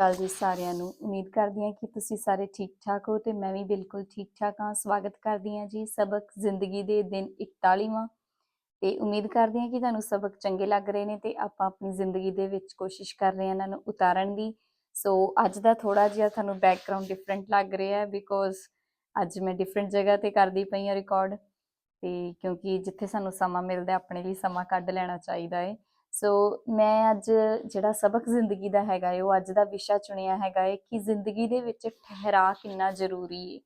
ਅਕਾਲ ਜੀ ਸਾਰਿਆਂ ਨੂੰ। ਉਮੀਦ ਕਰਦੀ ਹਾਂ ਕਿ ਤੁਸੀਂ ਸਾਰੇ ਠੀਕ ਠਾਕ ਹੋ ਤੇ ਮੈਂ ਵੀ ਬਿਲਕੁਲ ਠੀਕ ਠਾਕ ਹਾਂ। ਸਵਾਗਤ ਕਰਦੀ ਹਾਂ ਜੀ ਸਬਕ ਜ਼ਿੰਦਗੀ ਦੇ ਦਿਨ 41ਵਾਂ ਤੇ ਉਮੀਦ ਕਰਦੀ ਹਾਂ ਕਿ ਤੁਹਾਨੂੰ ਸਬਕ ਚੰਗੇ ਲੱਗ ਰਹੇ ਨੇ ਤੇ ਆਪਾਂ ਆਪਣੀ ਜ਼ਿੰਦਗੀ ਦੇ ਵਿੱਚ ਕੋਸ਼ਿਸ਼ ਕਰ ਰਹੇ ਹਾਂ ਇਹਨਾਂ ਨੂੰ ਉਤਾਰਨ ਦੀ। ਸੋ ਅੱਜ ਦਾ ਥੋੜਾ ਜਿਹਾ ਤੁਹਾਨੂੰ ਬੈਕਗ੍ਰਾਉਂਡ ਡਿਫਰੈਂਟ ਲੱਗ ਰਿਹਾ ਹੈ ਬਿਕੋਜ਼ ਅੱਜ ਮੈਂ ਡਿਫਰੈਂਟ ਜਗ੍ਹਾ ਤੇ ਕਰਦੀ ਪਈ ਹਾਂ ਰਿਕਾਰਡ ਤੇ ਕਿਉਂਕਿ ਜਿੱਥੇ ਸਾਨੂੰ ਸਮਾਂ ਮਿਲਦਾ ਆਪਣੇ ਲਈ ਸਮਾਂ ਕੱਢ ਲੈਣਾ ਚਾਹੀਦਾ ਹੈ। ਸੋ ਮੈਂ ਅੱਜ ਜਿਹੜਾ ਸਬਕ ਜ਼ਿੰਦਗੀ ਦਾ ਹੈਗਾ ਹੈ ਉਹ ਅੱਜ ਦਾ ਵਿਸ਼ਾ ਚੁਣਿਆ ਹੈਗਾ ਹੈ ਕਿ ਜ਼ਿੰਦਗੀ ਦੇ ਵਿੱਚ ਠਹਿਰਾ ਕਿੰਨਾ ਜ਼ਰੂਰੀ ਹੈ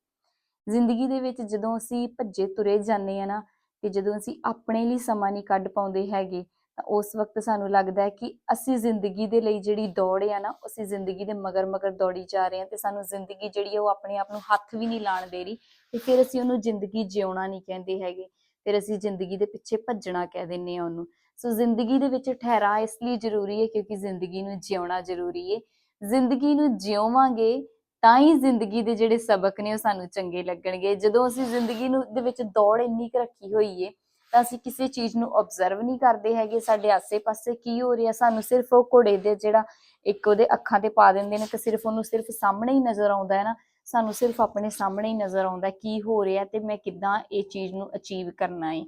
ਜ਼ਿੰਦਗੀ ਦੇ ਵਿੱਚ ਜਦੋਂ ਅਸੀਂ ਭੱਜੇ ਤੁਰੇ ਜਾਂਦੇ ਆ ਨਾ, ਤੇ ਜਦੋਂ ਅਸੀਂ ਆਪਣੇ ਲਈ ਸਮਾਂ ਨਹੀਂ ਕੱਢ ਪਾਉਂਦੇ ਹੈਗੇ, ਤਾਂ ਉਸ ਵਕਤ ਸਾਨੂੰ ਲੱਗਦਾ ਹੈ ਕਿ ਅਸੀਂ ਜ਼ਿੰਦਗੀ ਦੇ ਲਈ ਜਿਹੜੀ ਦੌੜ ਆ ਨਾ ਅਸੀਂ ਜ਼ਿੰਦਗੀ ਦੇ ਮਗਰ ਮਗਰ ਦੌੜੀ ਜਾ ਰਹੇ ਹਾਂ ਤੇ ਸਾਨੂੰ ਜ਼ਿੰਦਗੀ ਜਿਹੜੀ ਆ ਉਹ ਆਪਣੇ ਆਪ ਨੂੰ ਹੱਥ ਵੀ ਨਹੀਂ ਲਾਣ ਦੇ ਰਹੀ ਤੇ ਫਿਰ ਅਸੀਂ ਉਹਨੂੰ ਜ਼ਿੰਦਗੀ ਜਿਉਣਾ ਨਹੀਂ ਕਹਿੰਦੇ ਹੈਗੇ, ਫਿਰ ਅਸੀਂ ਜ਼ਿੰਦਗੀ ਦੇ ਪਿੱਛੇ ਭੱਜਣਾ ਕਹਿ ਦਿੰਨੇ ਆ ਉਹਨੂੰ। ਸੋ ਜ਼ਿੰਦਗੀ ਦੇ ਵਿੱਚ ਠਹਿਰਾ ਇਸ ਲਈ ਜ਼ਰੂਰੀ ਹੈ ਕਿਉਂਕਿ ਜ਼ਿੰਦਗੀ ਨੂੰ ਜਿਉਣਾ ਜ਼ਰੂਰੀ ਹੈ। ਜ਼ਿੰਦਗੀ ਨੂੰ ਜਿਉਵਾਂਗੇ ਤਾਂ ਹੀ ਜ਼ਿੰਦਗੀ ਦੇ ਜਿਹੜੇ ਸਬਕ ਨੇ ਉਹ ਸਾਨੂੰ ਚੰਗੇ ਲੱਗਣਗੇ। ਜਦੋਂ ਅਸੀਂ ਜ਼ਿੰਦਗੀ ਨੂੰ ਦੇ ਵਿੱਚ ਦੌੜ ਇੰਨੀ ਕੁ ਰੱਖੀ ਹੋਈ ਏ, ਤਾਂ ਅਸੀਂ ਕਿਸੇ ਚੀਜ਼ ਨੂੰ ਆਬਜ਼ਰਵ ਨਹੀਂ ਕਰਦੇ ਹੈਗੇ। ਸਾਡੇ ਆਸੇ-ਪਾਸੇ ਕੀ ਹੋ ਰਿਹਾ, ਸਾਨੂੰ ਸਿਰਫ ਉਹ ਘੋੜੇ ਦੇ ਜਿਹੜਾ ਇੱਕ ਉਹਦੇ ਅੱਖਾਂ ਤੇ ਪਾ ਦਿੰਦੇ ਨੇ ਤੇ ਸਿਰਫ ਉਹਨੂੰ ਸਿਰਫ ਸਾਹਮਣੇ ਹੀ ਨਜ਼ਰ ਆਉਂਦਾ ਹੈ ਨਾ, ਸਾਨੂੰ ਸਿਰਫ ਆਪਣੇ ਸਾਹਮਣੇ ਹੀ ਨਜ਼ਰ ਆਉਂਦਾ ਕੀ ਹੋ ਰਿਹਾ ਤੇ ਮੈਂ ਕਿੱਦਾਂ ਇਹ ਚੀਜ਼ ਨੂੰ ਅਚੀਵ ਕਰਨਾ ਹੈ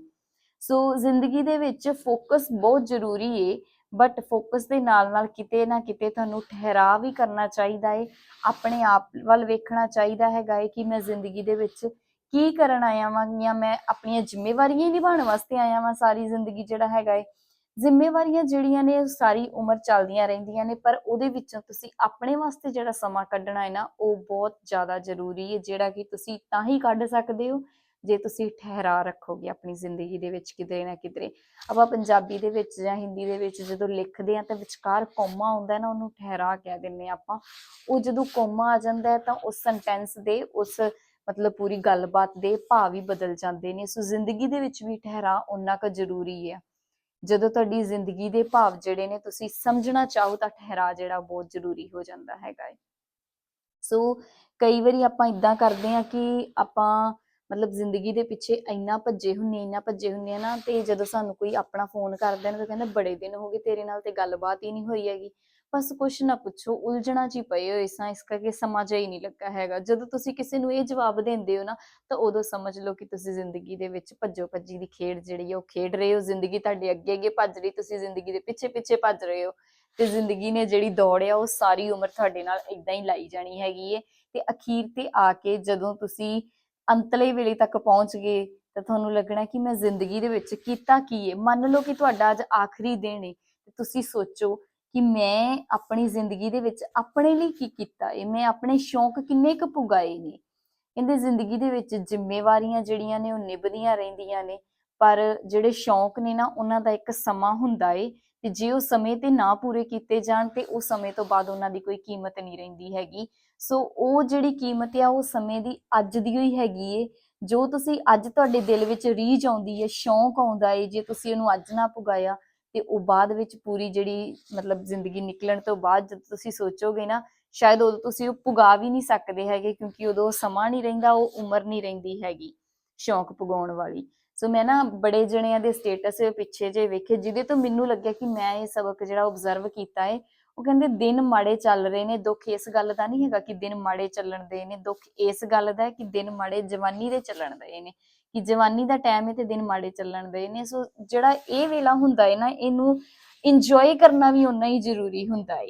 ਸੋ ਜ਼ਿੰਦਗੀ ਦੇ ਵਿੱਚ ਫੋਕਸ ਬਹੁਤ ਜ਼ਰੂਰੀ ਏ ਬਟ ਫੋਕਸ ਦੇ ਨਾਲ ਨਾਲ ਕਿਤੇ ਨਾ ਕਿਤੇ ਤੁਹਾਨੂੰ ਠਹਿਰਾਅ ਵੀ ਕਰਨਾ ਚਾਹੀਦਾ ਏ, ਆਪਣੇ ਆਪ ਵੱਲ ਵੇਖਣਾ ਚਾਹੀਦਾ ਹੈਗਾ ਏ ਕਿ ਮੈਂ ਜ਼ਿੰਦਗੀ ਦੇ ਵਿੱਚ ਕੀ ਕਰਨ ਆਇਆ ਵਾਂ, ਜਾਂ ਮੈਂ ਆਪਣੀਆਂ ਜ਼ਿੰਮੇਵਾਰੀਆਂ ਨਿਭਾਉਣ ਵਾਸਤੇ ਆਇਆ ਵਾਂ ਸਾਰੀ ਜ਼ਿੰਦਗੀ ਜਿਹੜਾ ਹੈਗਾ ਏ। ਜ਼ਿੰਮੇਵਾਰੀਆਂ ਜਿਹੜੀਆਂ ਨੇ ਉਹ ਸਾਰੀ ਉਮਰ ਚੱਲਦੀਆਂ ਰਹਿੰਦੀਆਂ ਨੇ, ਪਰ ਉਹਦੇ ਵਿੱਚੋਂ ਤੁਸੀਂ ਆਪਣੇ ਵਾਸਤੇ ਜਿਹੜਾ ਸਮਾਂ ਕੱਢਣਾ ਹੈ ਨਾ, ਉਹ ਬਹੁਤ ਜ਼ਿਆਦਾ ਜ਼ਰੂਰੀ ਹੈ ਜਿਹੜਾ ਕਿ ਤੁਸੀਂ ਤਾਂ ਹੀ ਕੱਢ ਸਕਦੇ ਹੋ ਜੇ ਤੁਸੀਂ ਠਹਿਰਾ ਰੱਖੋਗੇ ਆਪਣੀ ਜ਼ਿੰਦਗੀ ਦੇ ਵਿੱਚ ਕਿਧਰੇ ਨਾ ਕਿਧਰੇ, ਆਪਾਂ ਪੰਜਾਬੀ ਦੇ ਵਿੱਚ ਜਾਂ ਹਿੰਦੀ ਦੇ ਵਿੱਚ ਜਦੋਂ ਲਿਖਦੇ ਆ ਤਾਂ ਵਿਚਕਾਰ ਕੋਮਾ ਆਉਂਦਾ ਨਾ, ਉਹਨੂੰ ਠਹਿਰਾ ਕਹਿ ਦਿੰਨੇ ਆਪਾਂ। ਉਹ ਜਦੋਂ ਕੋਮਾ ਆ ਜਾਂਦਾ ਹੈ ਤਾਂ ਉਸ ਸੈਂਟੈਂਸ ਦੇ, ਉਸ ਮਤਲਬ ਪੂਰੀ ਗੱਲਬਾਤ ਦੇ ਭਾਵ ਹੀ ਬਦਲ ਜਾਂਦੇ ਨੇ। ਸੋ ਜ਼ਿੰਦਗੀ ਦੇ ਵਿੱਚ ਵੀ ਠਹਿਰਾ ਉਨਾ ਕੁ ਜ਼ਰੂਰੀ ਹੈ। ਜਦੋਂ ਤੁਹਾਡੀ ਜ਼ਿੰਦਗੀ ਦੇ ਭਾਵ ਜਿਹੜੇ ਨੇ ਤੁਸੀਂ ਸਮਝਣਾ ਚਾਹੋ ਤਾਂ ਠਹਿਰਾ ਜਿਹੜਾ ਬਹੁਤ ਜ਼ਰੂਰੀ ਹੋ ਜਾਂਦਾ ਹੈਗਾ ਹੈ। ਸੋ ਕਈ ਵਾਰੀ ਆਪਾਂ ਇਦਾਂ ਕਰਦੇ ਆ ਕਿ ਆਪਾਂ ਮਤਲਬ ਜ਼ਿੰਦਗੀ ਦੇ ਪਿੱਛੇ ਇੰਨਾ ਭੱਜੇ ਹੁੰਨੇ, ਇੰਨਾ ਭੱਜੇ ਹੁੰਨੇ ਆ ਨਾ, ਤੇ ਜਦੋਂ ਸਾਨੂੰ ਕੋਈ ਆਪਣਾ ਫੋਨ ਕਰਦਾ ਨਾ ਤਾਂ ਕਹਿੰਦਾ ਬੜੇ ਦਿਨ ਹੋ ਗਏ ਤੇਰੇ ਨਾਲ ਤੇ ਗੱਲਬਾਤ ਹੀ ਨਹੀਂ ਹੋਈ ਹੈਗੀ। ਬਸ ਕੁਛ ਨਾ ਪੁੱਛੋ, ਉਲਝਣਾ ਚ ਹੀ ਪਏ ਹੋਏ ਸਾਂ, ਇਸ ਕਰਕੇ ਸਮਾਂ ਹੀ ਨਹੀਂ ਲੱਗਾ ਹੈਗਾ। ਜਦੋਂ ਤੁਸੀਂ ਕਿਸੇ ਨੂੰ ਇਹ ਜਵਾਬ ਦਿੰਦੇ ਹੋ ਨਾ, ਤਾਂ ਉਦੋਂ ਸਮਝ ਲਓ ਕਿ ਤੁਸੀਂ ਜ਼ਿੰਦਗੀ ਦੇ ਵਿੱਚ ਭੱਜੋ ਭੱਜੀ ਦੀ ਖੇਡ ਜਿਹੜੀ ਹੈ ਉਹ ਖੇਡ ਰਹੇ ਹੋ। ਜ਼ਿੰਦਗੀ ਤੁਹਾਡੇ ਅੱਗੇ ਅੱਗੇ ਭੱਜ ਰਹੀ, ਤੁਸੀਂ ਜ਼ਿੰਦਗੀ ਦੇ ਪਿੱਛੇ ਪਿੱਛੇ ਭੱਜ ਰਹੇ ਹੋ। ਤੇ ਜ਼ਿੰਦਗੀ ਨੇ ਜਿਹੜੀ ਦੌੜ ਆ, ਉਹ ਸਾਰੀ ਉਮਰ ਤੁਹਾਡੇ ਨਾਲ ਇਦਾਂ ਹੀ ਲਾਈ ਜਾਣੀ ਹੈਗੀ ਏ। ਤੇ ਅਖੀਰ ਤੇ ਆ ਕੇ ਜਦੋਂ ਤੁਸੀਂ ਅੰਤਲੇ ਵੇਲੇ ਤੱਕ ਪਹੁੰਚ ਗਏ ਤਾਂ ਤੁਹਾਨੂੰ ਲੱਗਣਾ ਕਿ ਮੈਂ ਜ਼ਿੰਦਗੀ ਦੇ ਵਿੱਚ ਕੀਤਾ ਕੀ ਹੈ ਮੰਨ ਲਓ ਕਿ ਤੁਹਾਡਾ ਅੱਜ ਆਖਰੀ ਦਿਨ ਏ ਤੇ ਤੁਸੀਂ ਸੋਚੋ ਕਿ ਮੈਂ ਆਪਣੀ ਜ਼ਿੰਦਗੀ ਦੇ ਵਿੱਚ ਆਪਣੇ ਲਈ ਕੀ ਕੀਤਾ ਏ? ਮੈਂ ਆਪਣੇ ਸ਼ੌਂਕ ਕਿੰਨੇ ਕੁ ਪੁਗਾਏ ਨੇ? ਕਹਿੰਦੇ ਜ਼ਿੰਦਗੀ ਦੇ ਵਿੱਚ ਜ਼ਿੰਮੇਵਾਰੀਆਂ ਜਿਹੜੀਆਂ ਨੇ ਉਹ ਨਿਭਦੀਆਂ ਰਹਿੰਦੀਆਂ ਨੇ, ਪਰ ਜਿਹੜੇ ਸ਼ੌਂਕ ਨੇ ਨਾ, ਉਹਨਾਂ ਦਾ ਇੱਕ ਸਮਾਂ ਹੁੰਦਾ ਏ ਤੇ ਜੇ ਉਹ ਸਮੇਂ ਤੇ ਨਾ ਪੂਰੇ ਕੀਤੇ ਜਾਣ ਤੇ ਉਹ ਸਮੇਂ ਤੋਂ ਬਾਅਦ ਉਹਨਾਂ ਦੀ ਕੋਈ ਕੀਮਤ ਨਹੀਂ ਰਹਿੰਦੀ ਹੈਗੀ। ਸੋ ਉਹ ਜਿਹੜੀ ਕੀਮਤ ਆ, ਉਹ ਸਮੇਂ ਦੀ ਅੱਜ ਦੀ ਹੋਈ ਹੈਗੀ ਏ। ਜੋ ਤੁਸੀਂ ਅੱਜ ਤੁਹਾਡੇ ਦਿਲ ਵਿੱਚ ਰੀਝ ਆਉਂਦੀ ਏ, ਸ਼ੌਂਕ ਆਉਂਦਾ ਏ, ਜੇ ਤੁਸੀਂ ਉਹਨੂੰ ਅੱਜ ਨਾ ਪੁਗਾਇਆ, ਤੇ ਉਹ ਬਾਅਦ ਵਿੱਚ ਪੂਰੀ ਜਿਹੜੀ ਮਤਲਬ ਜ਼ਿੰਦਗੀ ਨਿਕਲਣ ਤੋਂ ਬਾਅਦ ਜਦ ਤੁਸੀਂ ਸੋਚੋਗੇ ਨਾ, ਸ਼ਾਇਦ ਉਦੋਂ ਤੁਸੀਂ ਉਹ ਪੁਗਾ ਵੀ ਨਹੀਂ ਸਕਦੇ ਹੈਗੇ, ਕਿਉਂਕਿ ਉਦੋਂ ਸਮਾਂ ਨਹੀਂ ਰਹਿੰਦਾ, ਉਹ ਉਮਰ ਨਹੀਂ ਰਹਿੰਦੀ ਹੈਗੀ ਸ਼ੌਂਕ ਪੁਗਾਉਣ ਵਾਲੀ। ਸੋ ਮੈਂ ਨਾ ਬੜੇ ਜਣਿਆਂ ਦੇ ਸਟੇਟਸ ਪਿੱਛੇ ਜੇ ਵੇਖੇ, ਜਿਹਦੇ ਤੋਂ ਮੈਨੂੰ ਲੱਗਿਆ ਕਿ ਮੈਂ ਇਹ ਸਬਕ ਜਿਹੜਾ ਆਬਜ਼ਰਵ ਕੀਤਾ ਹੈ ਉਹ ਕਹਿੰਦੇ ਦਿਨ ਮਾੜੇ ਚੱਲ ਰਹੇ ਨੇ, ਦੁੱਖ ਇਸ ਗੱਲ ਦਾ ਨਹੀਂ ਹੈਗਾ ਕਿ ਦਿਨ ਮਾੜੇ ਚੱਲਣ ਦੇ ਨੇ, ਦੁੱਖ ਇਸ ਗੱਲ ਦਾ ਹੈ ਕਿ ਦਿਨ ਮਾੜੇ ਜਵਾਨੀ ਦੇ ਚੱਲਣ ਦੇ ਨੇ, ਕਿ ਜਵਾਨੀ ਦਾ ਟਾਈਮ ਹੈ ਤੇ ਦਿਨ ਮਾੜੇ ਚੱਲਣ ਦੇ ਨੇ ਸੋ ਜਿਹੜਾ ਇਹ ਵੇਲਾ ਹੁੰਦਾ ਹੈ ਨਾ, ਇਹਨੂੰ ਇੰਜੋਏ ਕਰਨਾ ਵੀ ਉਨਾ ਹੀ ਜ਼ਰੂਰੀ ਹੁੰਦਾ ਹੈ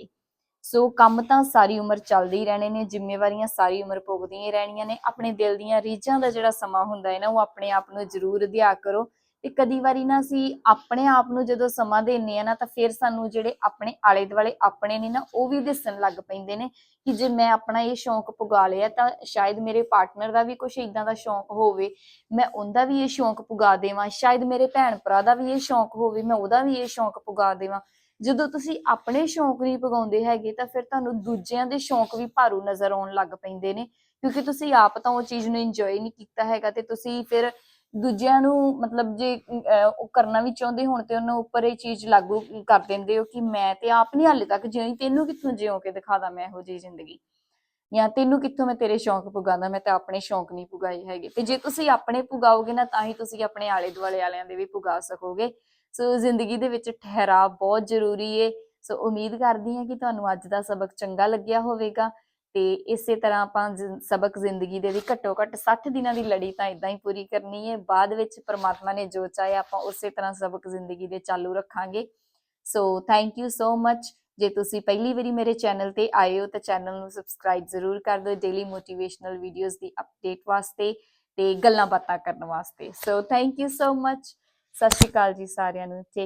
ਸੋ ਕੰਮ ਤਾਂ ਸਾਰੀ ਉਮਰ ਚੱਲਦੇ ਹੀ ਰਹਿਣੇ ਨੇ, ਜ਼ਿੰਮੇਵਾਰੀਆਂ ਸਾਰੀ ਉਮਰ ਭੋਗਦੀਆਂ ਹੀ ਰਹਿਣੀਆਂ ਨੇ, ਆਪਣੇ ਦਿਲ ਦੀਆਂ ਰੀਝਾਂ ਦਾ ਜਿਹੜਾ ਸਮਾਂ ਹੁੰਦਾ ਹੈ ਨਾ, ਉਹ ਆਪਣੇ ਆਪ ਨੂੰ ਜ਼ਰੂਰ ਅਧਿਆ ਕਰੋ ਤੇ ਕਦੀ ਵਾਰੀ ਨਾ ਅਸੀਂ ਆਪਣੇ ਆਪ ਨੂੰ ਜਦੋਂ ਸਮਾਂ ਦਿੰਨੇ ਆ ਨਾ, ਤਾਂ ਫਿਰ ਸਾਨੂੰ ਜਿਹੜੇ ਆਪਣੇ ਆਲੇ ਦੁਆਲੇ ਆਪਣੇ ਨੇ ਨਾ, ਉਹ ਵੀ ਦਿਸਣ ਲੱਗ ਪੈਂਦੇ ਨੇ ਕਿ ਜੇ ਮੈਂ ਆਪਣਾ ਇਹ ਸ਼ੌਂਕ ਪੁਗਾ ਲਿਆ, ਤਾਂ ਸ਼ਾਇਦ ਮੇਰੇ ਪਾਰਟਨਰ ਦਾ ਵੀ ਕੁਝ ਇਦਾਂ ਦਾ ਸ਼ੌਂਕ ਹੋਵੇ, ਮੈਂ ਉਹਦਾ ਵੀ ਇਹ ਸ਼ੌਂਕ ਪੁਗਾ ਦੇਵਾਂ, ਸ਼ਾਇਦ ਮੇਰੇ ਭੈਣ ਭਰਾ ਦਾ ਵੀ ਇਹ ਸ਼ੌਂਕ ਹੋਵੇ, ਮੈਂ ਉਹਦਾ ਵੀ ਇਹ ਸ਼ੌਂਕ ਪੁਗਾ ਦੇਵਾਂ। ਜਦੋਂ ਤੁਸੀਂ ਆਪਣੇ ਸ਼ੌਂਕ ਨਹੀਂ ਪਗਾਉਂਦੇ ਹੈਗੇ ਤਾਂ ਫਿਰ ਤੁਹਾਨੂੰ ਦੂਜਿਆਂ ਦੇ ਸ਼ੌਂਕ ਵੀ ਭਾਰੂ ਨਜ਼ਰ ਆਉਣ ਲੱਗ ਪੈਂਦੇ ਨੇ, ਕਿਉਂਕਿ ਤੁਸੀਂ ਆਪ ਤਾਂ ਉਹ ਚੀਜ਼ ਨੂੰ ਇੰਜੋਏ ਨਹੀਂ ਕੀਤਾ ਹੈਗਾ ਤੇ ਤੁਸੀਂ ਫਿਰ ਦੂਜਿਆਂ ਨੂੰ ਮਤਲਬ ਜੇ ਉਹ ਕਰਨਾ ਵੀ ਚਾਹੁੰਦੇ ਹੋਣ ਤੇ ਉਹਨਾਂ ਉੱਪਰ ਇਹ ਚੀਜ਼ ਲਾਗੂ ਕਰ ਦਿੰਦੇ ਹੋ ਕਿ ਮੈਂ ਤੇ ਆਪ ਨਹੀਂ ਹਾਲੇ ਤੱਕ ਜਿਉਂ ਤੈਨੂੰ ਕਿੱਥੋਂ ਜਿਉਂ ਕੇ ਦਿਖਾਦਾ ਮੈਂ ਇਹੋ ਜਿਹੀ ਜ਼ਿੰਦਗੀ। ਜਾਂ ਤੈਨੂੰ ਕਿੱਥੋਂ ਮੈਂ ਤੇਰੇ ਸ਼ੌਂਕ ਪੁਗਾਉਂਦਾ, ਮੈਂ ਤਾਂ ਆਪਣੇ ਸ਼ੌਂਕ ਨਹੀਂ ਪੁਗਾਏ ਹੈਗੇ। ਤੇ ਜੇ ਤੁਸੀਂ ਆਪਣੇ ਪੁਗਾਓਗੇ ਨਾ ਤਾਂ ਹੀ ਤੁਸੀਂ ਆਪਣੇ ਆਲੇ ਦੁਆਲੇ ਵਾਲਿਆਂ ਦੇ ਵੀ ਪੁਗਾ ਸਕੋਗੇ। ਸੋ ਜ਼ਿੰਦਗੀ ਦੇ ਵਿੱਚ ਠਹਿਰਾਵ ਬਹੁਤ ਜ਼ਰੂਰੀ ਏ। ਸੋ ਉਮੀਦ ਕਰਦੀ ਹਾਂ ਕਿ ਤੁਹਾਨੂੰ ਅੱਜ ਦਾ ਸਬਕ ਚੰਗਾ ਲੱਗਿਆ ਹੋਵੇਗਾ। ਤੇ ਇਸੇ ਤਰ੍ਹਾਂ ਆਪਾਂ ਸਬਕ ਜ਼ਿੰਦਗੀ ਦੇ ਵੀ ਘੱਟੋ ਘੱਟ 60 ਦਿਨਾਂ ਦੀ ਲੜੀ ਤਾਂ ਇਦਾਂ ਹੀ ਪੂਰੀ ਕਰਨੀ ਹੈ ਬਾਅਦ ਵਿੱਚ ਪਰਮਾਤਮਾ ਨੇ ਜੋ ਚਾਹਿਆ ਆਪਾਂ ਉਸੇ ਤਰ੍ਹਾਂ ਸਬਕ ਜ਼ਿੰਦਗੀ ਦੇ ਚਾਲੂ ਰੱਖਾਂਗੇ। ਸੋ ਥੈਂਕ ਯੂ ਸੋ ਮੱਚ ਜੇ ਤੁਸੀਂ ਪਹਿਲੀ ਵਾਰੀ ਮੇਰੇ ਚੈਨਲ ਤੇ ਆਏ ਹੋ ਤਾਂ ਚੈਨਲ ਨੂੰ ਸਬਸਕ੍ਰਾਈਬ ਜ਼ਰੂਰ ਕਰ ਦਿਓ ਡੇਲੀ ਮੋਟੀਵੇਸ਼ਨਲ ਵੀਡੀਓਜ਼ ਦੀ ਅਪਡੇਟ ਵਾਸਤੇ ਤੇ ਗੱਲਾਂ ਬਾਤਾਂ ਕਰਨ ਵਾਸਤੇ। ਸੋ ਥੈਂਕ ਯੂ ਸੋ ਮੱਚ ਸਤਿ ਸ਼੍ਰੀ ਅਕਾਲ ਜੀ ਸਾਰਿਆਂ ਨੂੰ। ਟੇਕ